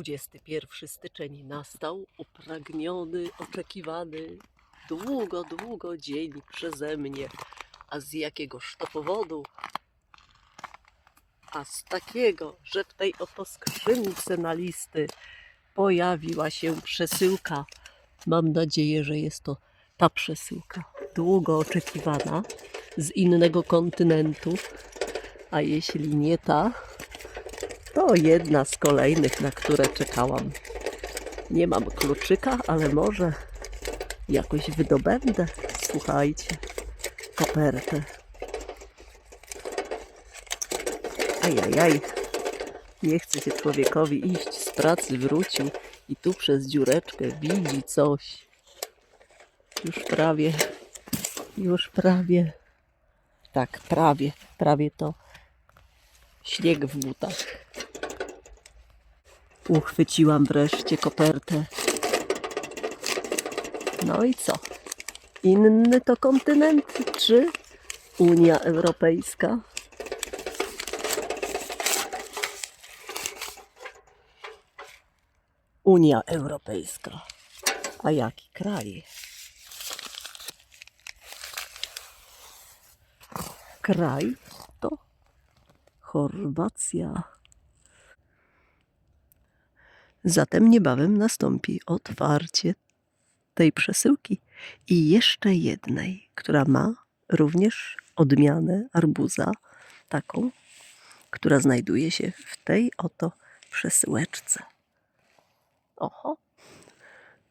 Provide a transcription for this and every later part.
21 styczeń nastał, upragniony, oczekiwany długo, długo dzień przeze mnie. A z jakiegoż to powodu? A z takiego, że w tej oto skrzynce na listy pojawiła się przesyłka. Mam nadzieję, że jest to ta przesyłka, długo oczekiwana, z innego kontynentu. A jeśli nie ta, to jedna z kolejnych, na które czekałam. Nie mam kluczyka, ale może jakoś wydobędę. Słuchajcie, kopertę. Ajajaj. Nie chce się człowiekowi iść z pracy, wrócił i tu przez dziureczkę widzi coś. Już prawie, już prawie. Tak, prawie, prawie to śnieg w butach. Uchwyciłam wreszcie kopertę. No i co? Inny to kontynent czy Unia Europejska? Unia Europejska. A jaki kraj? Kraj to Chorwacja. Zatem niebawem nastąpi otwarcie tej przesyłki i jeszcze jednej, która ma również odmianę arbuza, taką, która znajduje się w tej oto przesyłeczce. Oho.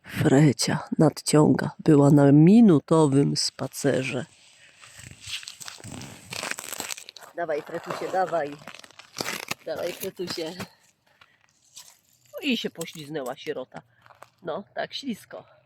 Frecia nadciąga. Była na minutowym spacerze. Dawaj, Fretusie, dawaj. Dawaj, Fretusie. I się pośliznęła sierota. No, tak ślisko.